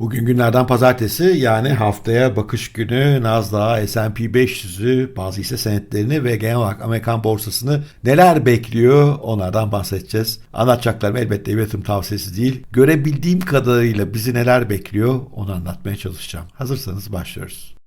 Bugün günlerden pazartesi yani haftaya bakış günü Nasdaq, S&P 500'ü, bazı hisse senetlerini ve genel olarak Amerikan borsasını neler bekliyor onlardan bahsedeceğiz. Anlatacaklarım elbette yatırım tavsiyesi değil. Görebildiğim kadarıyla bizi neler bekliyor onu anlatmaya çalışacağım. Hazırsanız başlıyoruz.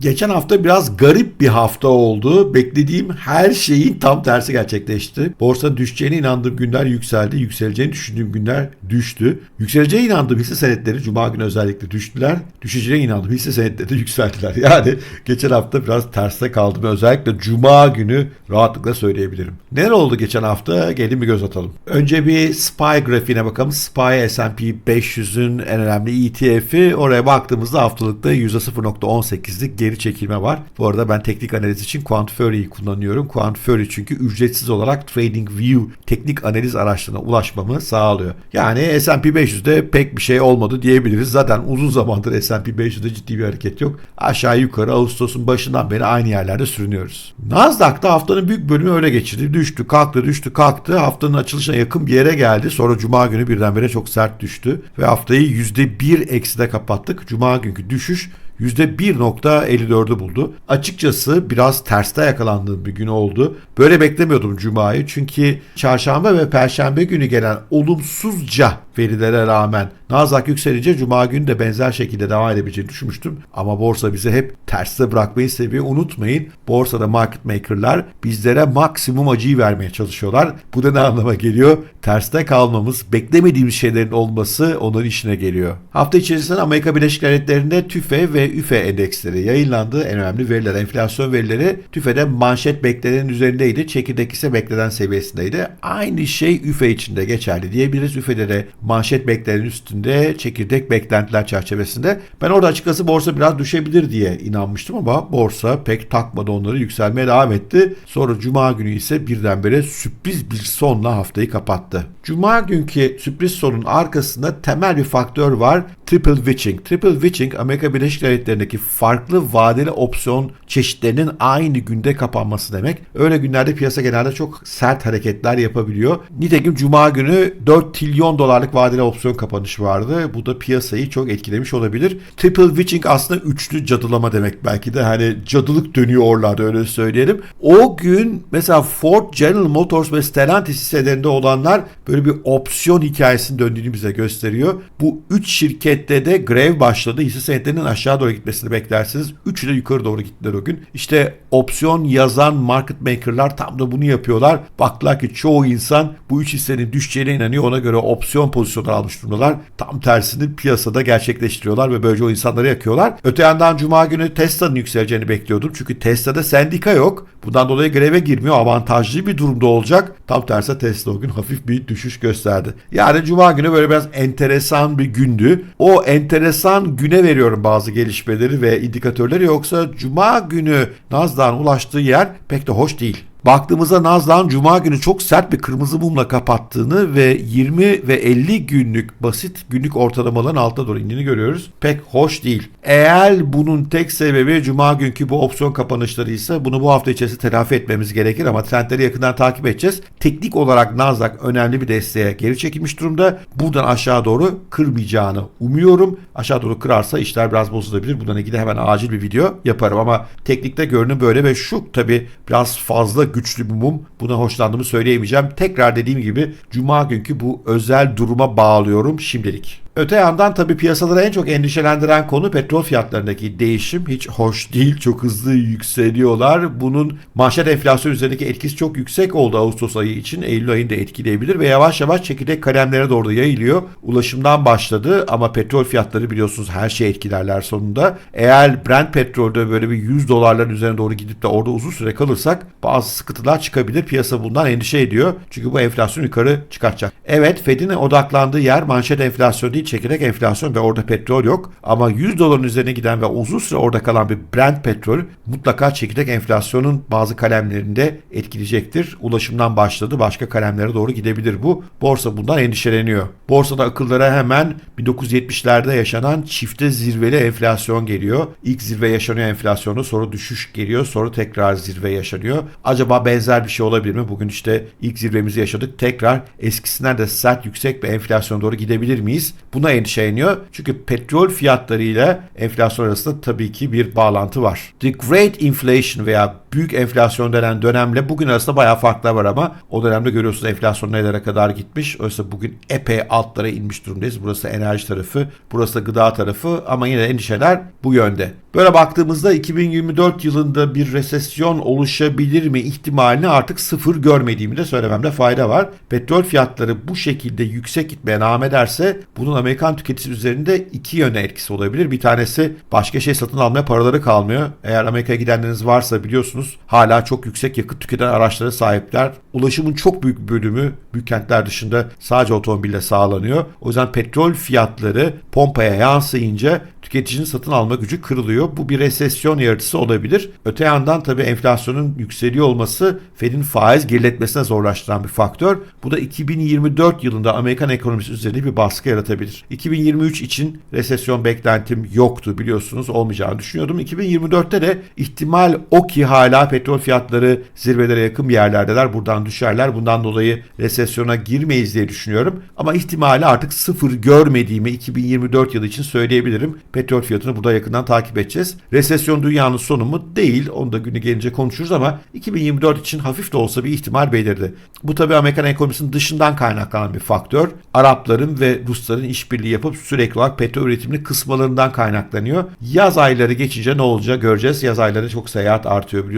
Geçen hafta biraz garip bir hafta oldu. Beklediğim her şeyin tam tersi gerçekleşti. Borsa düşeceğine inandığım günler yükseldi. Yükseleceğini düşündüğüm günler düştü. Yükseleceğine inandığım hisse senetleri Cuma günü özellikle düştüler. Düşeceğine inandığım hisse senetleri de yükseldiler. Yani geçen hafta biraz terste kaldım. Özellikle Cuma günü rahatlıkla söyleyebilirim. Neler oldu geçen hafta? Gelin bir göz atalım. Önce bir SPY grafiğine bakalım. SPY S&P 500'ün en önemli ETF'i. Oraya baktığımızda haftalıkta %0.18'lik geri çekilme var. Bu arada ben teknik analiz için Quantifery'yi kullanıyorum. Quantifery çünkü ücretsiz olarak TradingView teknik analiz araçlarına ulaşmamı sağlıyor. Yani S&P 500'de pek bir şey olmadı diyebiliriz. Zaten uzun zamandır S&P 500'de ciddi bir hareket yok. Aşağı yukarı Ağustos'un başından beri aynı yerlerde sürünüyoruz. Nasdaq'ta haftanın büyük bölümü öyle geçirdi. Düştü, kalktı, düştü, kalktı. Haftanın açılışına yakın bir yere geldi. Sonra Cuma günü birdenbire çok sert düştü. Ve haftayı %1 ekside kapattık. Cuma günkü düşüş %1.54'ü buldu. Açıkçası biraz terste yakalandığım bir gün oldu. Böyle beklemiyordum Cuma'yı çünkü çarşamba ve perşembe günü gelen olumsuzca verilere rağmen Nasdaq yükselince Cuma günü de benzer şekilde devam edebileceğini düşünmüştüm. Ama borsa bize hep terste bırakmayı seviyor. Unutmayın borsada market makerlar bizlere maksimum acıyı vermeye çalışıyorlar. Bu da ne anlama geliyor? Terste kalmamız, beklemediğimiz şeylerin olması onların işine geliyor. Hafta içerisinde Amerika Birleşik Devletleri'nde TÜFE ve ÜFE endeksleri yayınlandı. En önemli veriler, enflasyon verileri TÜFE'de manşet beklenenin üzerindeydi. Çekirdek ise beklenen seviyesindeydi. Aynı şey ÜFE için de geçerli diyebiliriz. ÜFE'de de manşet beklenenin üstünde, çekirdek beklentiler çerçevesinde. Ben orada açıkçası borsa biraz düşebilir diye inanmıştım ama borsa pek takmadı onları yükselmeye devam etti. Sonra Cuma günü ise birdenbire sürpriz bir sonla haftayı kapattı. Cuma günkü sürpriz sonun arkasında temel bir faktör var. Triple Witching. Triple Witching Amerika Birleşik Devletleri'ndeki farklı vadeli opsiyon çeşitlerinin aynı günde kapanması demek. Öyle günlerde piyasa genelde çok sert hareketler yapabiliyor. Nitekim Cuma günü 4 trilyon dolarlık vadeli opsiyon kapanışı vardı. Bu da piyasayı çok etkilemiş olabilir. Triple Witching aslında üçlü cadılama demek. Belki de hani cadılık dönüyor oralarda öyle söyleyelim. O gün mesela Ford, General Motors ve Stellantis hisselerinde olanlar böyle bir opsiyon hikayesinin döndüğünü bize gösteriyor. Bu üç şirkette de grev başladı. Hisse senetlerinin aşağı doğru gitmesini beklersiniz. Üçü de yukarı doğru gittiler o gün. İşte opsiyon yazan market makerlar tam da bunu yapıyorlar. Baktılar ki çoğu insan bu üç hissenin düşeceğine inanıyor. Ona göre opsiyon pozisyonları almış durumdalar. Tam tersini piyasada gerçekleştiriyorlar ve böylece o insanları yakıyorlar. Öte yandan Cuma günü Tesla'nın yükseleceğini bekliyordum. Çünkü Tesla'da sendika yok. Bundan dolayı greve girmiyor. Avantajlı bir durumda olacak. Tam tersi Tesla o gün hafif bir düşüş gösterdi. Yani Cuma günü böyle biraz enteresan bir gündü. O enteresan güne veriyorum bazı gelişmeleri ve indikatörleri yoksa Cuma günü Nasdaq'ın ulaştığı yer pek de hoş değil. Baktığımızda Nasdaq'ın Cuma günü çok sert bir kırmızı mumla kapattığını ve 20 ve 50 günlük basit günlük ortalamaların altına doğru indiğini görüyoruz. Pek hoş değil. Eğer bunun tek sebebi Cuma günkü bu opsiyon kapanışları ise bunu bu hafta içerisinde telafi etmemiz gerekir ama trendleri yakından takip edeceğiz. Teknik olarak Nasdaq önemli bir desteğe geri çekilmiş durumda. Buradan aşağı doğru kırmayacağını umuyorum. Aşağı doğru kırarsa işler biraz bozulabilir. Bundan ilgili hemen acil bir video yaparım ama teknikte görünüm böyle ve şu tabi biraz fazla güçlü bir mum. Buna hoşlandığımı söyleyemeyeceğim. Tekrar dediğim gibi Cuma günkü bu özel duruma bağlıyorum şimdilik. Öte yandan tabii piyasaları en çok endişelendiren konu petrol fiyatlarındaki değişim. Hiç hoş değil. Çok hızlı yükseliyorlar. Bunun manşet enflasyon üzerindeki etkisi çok yüksek oldu Ağustos ayı için. Eylül ayını da etkileyebilir ve yavaş yavaş çekirdek kalemlere doğru yayılıyor. Ulaşımdan başladı ama petrol fiyatları biliyorsunuz her şeyi etkilerler sonunda. Eğer Brent petrolde böyle bir 100 dolarların üzerine doğru gidip de orada uzun süre kalırsak bazı sıkıntılar çıkabilir. Piyasa bundan endişe ediyor. Çünkü bu enflasyon yukarı çıkartacak. Evet Fed'in odaklandığı yer manşet enflasyon değil çekirdek enflasyon ve orada petrol yok. Ama 100 doların üzerine giden ve uzun süre orada kalan bir Brent petrol mutlaka çekirdek enflasyonun bazı kalemlerinde etkileyecektir. Ulaşımdan başladı başka kalemlere doğru gidebilir bu. Borsa bundan endişeleniyor. Borsada akıllara hemen 1970'lerde yaşanan çifte zirveli enflasyon geliyor. İlk zirve yaşanıyor enflasyonu sonra düşüş geliyor sonra tekrar zirve yaşanıyor. Acaba benzer bir şey olabilir mi? Bugün işte ilk zirvemizi yaşadık. Tekrar eskisinden de sert yüksek bir enflasyon doğru gidebilir miyiz? Buna endişeleniyor. Çünkü petrol fiyatlarıyla enflasyon arasında tabii ki bir bağlantı var. The Great Inflation veya büyük enflasyon denen dönemle bugün arasında bayağı farklar var ama o dönemde görüyorsunuz enflasyon nelere kadar gitmiş. Oysa bugün epey altlara inmiş durumdayız. Burası enerji tarafı, burası da gıda tarafı ama yine endişeler bu yönde. Böyle baktığımızda 2024 yılında bir resesyon oluşabilir mi ihtimalini artık sıfır görmediğimi de söylememde fayda var. Petrol fiyatları bu şekilde yüksek gitmeye devam ederse bunun Amerikan tüketicisi üzerinde iki yöne etkisi olabilir. Bir tanesi başka şey satın almaya paraları kalmıyor. Eğer Amerika'ya gidenleriniz varsa biliyorsunuz hala çok yüksek yakıt tüketen araçlara sahipler. Ulaşımın çok büyük bölümü büyük kentler dışında sadece otomobille sağlanıyor. O yüzden petrol fiyatları pompaya yansıyınca tüketicinin satın alma gücü kırılıyor. Bu bir resesyon yaratıcısı olabilir. Öte yandan tabii enflasyonun yükseliyor olması Fed'in faiz geriletmesine zorlaştıran bir faktör. Bu da 2024 yılında Amerikan ekonomisi üzerinde bir baskı yaratabilir. 2023 için resesyon beklentim yoktu biliyorsunuz olmayacağını düşünüyordum. 2024'te de ihtimal o ki hala petrol fiyatları zirvelere yakın bir yerlerdeler. Buradan düşerler. Bundan dolayı resesyona girmeyiz diye düşünüyorum. Ama ihtimali artık sıfır görmediğimi 2024 yılı için söyleyebilirim. Petrol fiyatını burada yakından takip edeceğiz. Resesyon dünyanın sonu mu? Değil. Onu da günü gelince konuşuruz ama 2024 için hafif de olsa bir ihtimal belirdi. Bu tabii Amerikan ekonomisinin dışından kaynaklanan bir faktör. Arapların ve Rusların işbirliği yapıp sürekli olarak petrol üretimini kısmalarından kaynaklanıyor. Yaz ayları geçince ne olacak göreceğiz. Yaz ayları çok seyahat artıyor biliyorsunuz.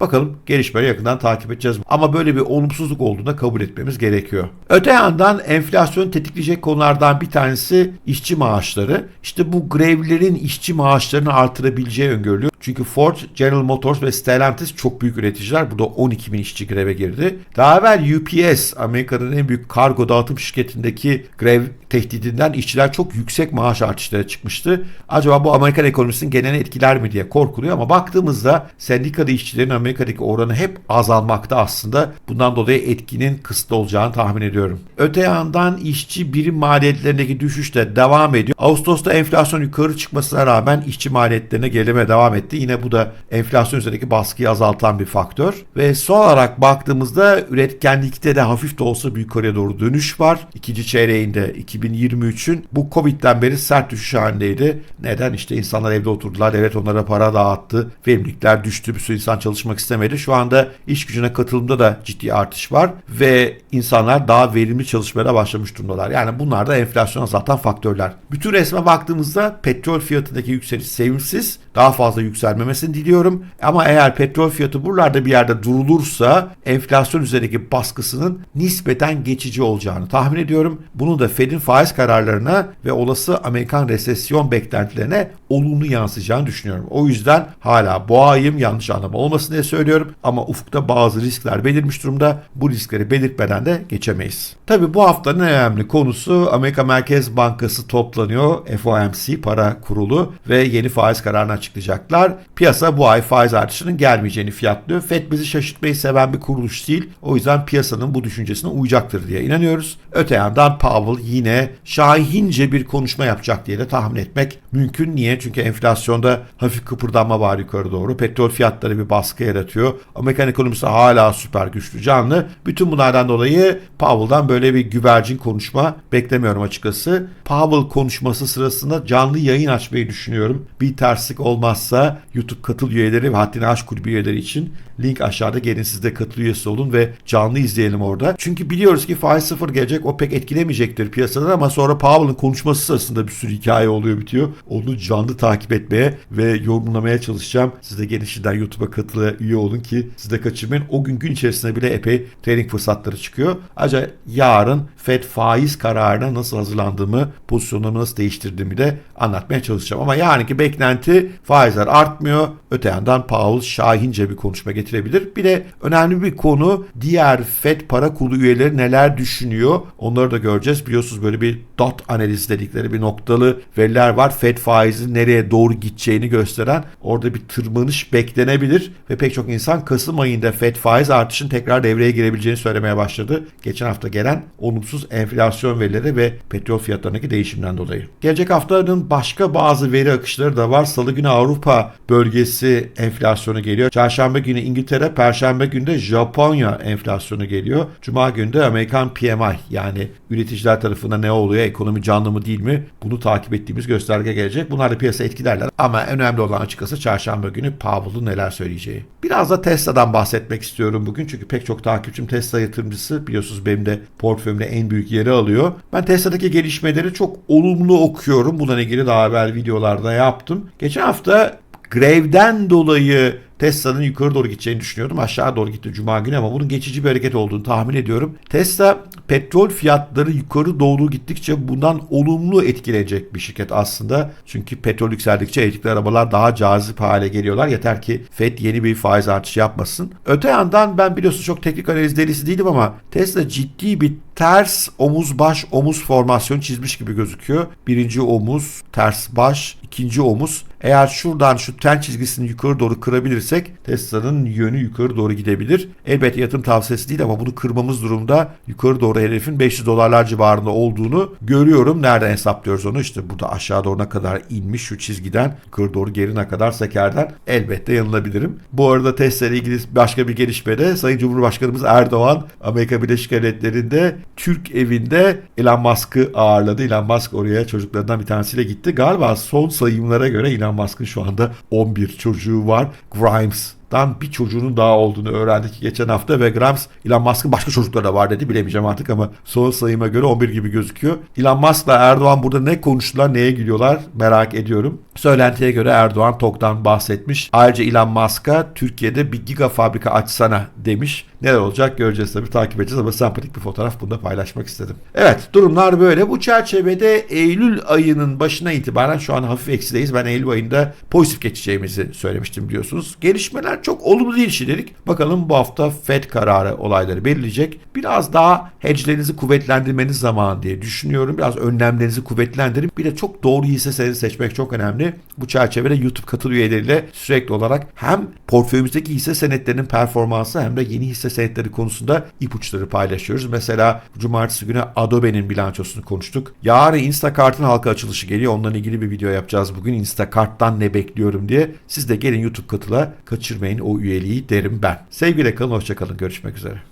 Bakalım gelişmeleri yakından takip edeceğiz. Ama böyle bir olumsuzluk olduğunda kabul etmemiz gerekiyor. Öte yandan enflasyon tetikleyecek konulardan bir tanesi işçi maaşları. İşte bu grevlerin işçi maaşlarını artırabileceği öngörülüyor. Çünkü Ford, General Motors ve Stellantis çok büyük üreticiler. Burada 12 bin işçi greve girdi. Daha evvel UPS, Amerika'nın en büyük kargo dağıtım şirketindeki grev tehdidinden işçiler çok yüksek maaş artışlara çıkmıştı. Acaba bu Amerikan ekonomisinin genel etkiler mi diye korkuluyor ama baktığımızda sendikada işçilerin Amerika'daki oranı hep azalmakta aslında. Bundan dolayı etkinin kısıtlı olacağını tahmin ediyorum. Öte yandan işçi birim maliyetlerindeki düşüş de devam ediyor. Ağustos'ta enflasyon yukarı çıkmasına rağmen işçi maliyetlerine gerileme devam etti. Yine bu da enflasyon üzerindeki baskıyı azaltan bir faktör. Ve son olarak baktığımızda üretkenlikte de hafif de olsa bir yukarıya doğru dönüş var. İkinci çeyreğinde 2023'ün bu Covid'den beri sert düşüş halindeydi. Neden? İşte insanlar evde oturdular. Devlet onlara para dağıttı. Verimlilikler düştü. Bir sürü insan çalışmak istemedi. Şu anda iş gücüne katılımda da ciddi artış var. Ve insanlar daha verimli çalışmaya başlamış durumdalar. Yani bunlar da enflasyonu azaltan faktörler. Bütün resme baktığımızda petrol fiyatındaki yükseliş sevimsiz. Daha fazla yükselmemesini diliyorum. Ama eğer petrol fiyatı buralarda bir yerde durulursa enflasyon üzerindeki baskısının nispeten geçici olacağını tahmin ediyorum. Bunu da Fed'in faiz kararlarına ve olası Amerikan resesyon beklentilerine olumlu yansıyacağını düşünüyorum. O yüzden hala boğayım yanlış anlama olmasın diye söylüyorum ama ufukta bazı riskler belirmiş durumda. Bu riskleri belirtmeden de geçemeyiz. Tabi bu haftanın önemli konusu Amerika Merkez Bankası toplanıyor. FOMC para kurulu ve yeni faiz kararını açıklayacaklar. Piyasa bu ay faiz artışının gelmeyeceğini fiyatlıyor. Fed bizi şaşırtmayı seven bir kuruluş değil. O yüzden piyasanın bu düşüncesine uyacaktır diye inanıyoruz. Öte yandan Powell yine şahince bir konuşma yapacak diye de tahmin etmek mümkün. Niye? Çünkü enflasyonda hafif kıpırdanma var yukarı doğru. Petrol fiyatları bir baskı yaratıyor. Amerikan ekonomisi hala süper güçlü canlı. Bütün bunlardan dolayı Powell'dan böyle bir güvercin konuşma beklemiyorum açıkçası. Powell konuşması sırasında canlı yayın açmayı düşünüyorum. Bir terslik olmazsa YouTube katıl üyeleri ve Haddini Aşk Kulübü üyeleri için link aşağıda gelin siz de katıl üyesi olun ve canlı izleyelim orada. Çünkü biliyoruz ki faiz sıfır gelecek o pek etkilemeyecektir piyasadan ama sonra Powell'ın konuşması sırasında bir sürü hikaye oluyor bitiyor. Onu canlı takip etmeye ve yorumlamaya çalışacağım. Siz de gelin şimdiden YouTube'a katılı üye olun ki siz de kaçırmayın. O gün gün içerisinde bile epey trading fırsatları çıkıyor. Ayrıca yarın Fed faiz kararına nasıl hazırlandığımı, pozisyonlarımı nasıl değiştirdiğimi de anlatmaya çalışacağım. Ama yarınki beklenti faizler artmıyor. Öte yandan Powell şahince bir konuşma getirecek getirebilir. Bir de önemli bir konu diğer FED para kurulu üyeleri neler düşünüyor onları da göreceğiz. Biliyorsunuz böyle bir dot analiz dedikleri bir noktalı veriler var. FED faizi nereye doğru gideceğini gösteren orada bir tırmanış beklenebilir ve pek çok insan Kasım ayında FED faiz artışın tekrar devreye girebileceğini söylemeye başladı. Geçen hafta gelen olumsuz enflasyon verileri ve petrol fiyatlarındaki değişimden dolayı. Gelecek haftanın başka bazı veri akışları da var. Salı günü Avrupa bölgesi enflasyonu geliyor. Çarşamba günü İngiltere, Perşembe günü de Japonya enflasyonu geliyor. Cuma günü de Amerikan PMI yani üreticiler tarafında ne oluyor, ekonomi canlı mı değil mi bunu takip ettiğimiz gösterge gelecek. Bunlar da piyasa etkilerler ama önemli olan açıkçası çarşamba günü Powell'ın neler söyleyeceği. Biraz da Tesla'dan bahsetmek istiyorum bugün çünkü pek çok takipçim Tesla yatırımcısı biliyorsunuz benim de portföyümde en büyük yeri alıyor. Ben Tesla'daki gelişmeleri çok olumlu okuyorum. Bununla ilgili daha evvel videolarda yaptım. Geçen hafta grevden dolayı Tesla'nın yukarı doğru gideceğini düşünüyordum. Aşağı doğru gitti Cuma günü ama bunun geçici bir hareket olduğunu tahmin ediyorum. Tesla petrol fiyatları yukarı doğru gittikçe bundan olumlu etkilenecek bir şirket aslında. Çünkü petrol yükseldikçe elektrikli arabalar daha cazip hale geliyorlar. Yeter ki Fed yeni bir faiz artışı yapmasın. Öte yandan ben biliyorsunuz çok teknik analiz delisi değilim ama Tesla ciddi bir ters omuz baş omuz formasyonu çizmiş gibi gözüküyor. Birinci omuz, ters baş, ikinci omuz. Eğer şuradan şu ten çizgisini yukarı doğru kırabilirsek Tesla'nın yönü yukarı doğru gidebilir. Elbette yatırım tavsiyesi değil ama bunu kırmamız durumda yukarı doğru hedefin 500 dolarlar civarında olduğunu görüyorum. Nereden hesaplıyoruz onu? İşte burada aşağı doğru ne kadar inmiş şu çizgiden yukarı doğru geri ne kadar sekerden elbette yanılabilirim. Bu arada Tesla ile ilgili başka bir gelişme de Sayın Cumhurbaşkanımız Erdoğan Amerika Birleşik Devletleri'nde Türk evinde Elon Musk'ı ağırladı. Elon Musk oraya çocuklarından bir tanesiyle gitti. Galiba son sayımlara göre Elon Musk'ın şu anda 11 çocuğu var. Grimes dan bir çocuğunun daha olduğunu öğrendik geçen hafta ve Grimes Elon Musk'ın başka çocukları da var dedi bilemeyeceğim artık ama son sayıma göre 11 gibi gözüküyor. Elon Musk'la Erdoğan burada ne konuştular neye gülüyorlar merak ediyorum. Söylentiye göre Erdoğan TOK'tan bahsetmiş. Ayrıca Elon Musk'a Türkiye'de bir giga fabrika açsana demiş. Neler olacak göreceğiz tabii takip edeceğiz ama sempatik bir fotoğraf bunu da paylaşmak istedim. Evet durumlar böyle. Bu çerçevede Eylül ayının başına itibaren şu an hafif eksideyiz. Ben Eylül ayında pozitif geçeceğimizi söylemiştim biliyorsunuz. Gelişmeler çok olumlu değil şimdilik. Bakalım bu hafta Fed kararı olayları belirleyecek. Biraz daha hedge'lerinizi kuvvetlendirmeniz zamanı diye düşünüyorum. Biraz önlemlerinizi kuvvetlendirin. Bir de çok doğru hisse senedi seçmek çok önemli. Bu çerçevede YouTube katıl üyeleriyle sürekli olarak hem portföyümüzdeki hisse senetlerinin performansı hem de yeni hisse senetleri konusunda ipuçları paylaşıyoruz. Mesela cumartesi günü Adobe'nin bilançosunu konuştuk. Yarın Instacart'ın halka açılışı geliyor. Onunla ilgili bir video yapacağız bugün. Instacart'tan ne bekliyorum diye. Siz de gelin YouTube katıla kaçırmayın o üyeliği derim ben. Sevgiyle kalın, hoşçakalın. Görüşmek üzere.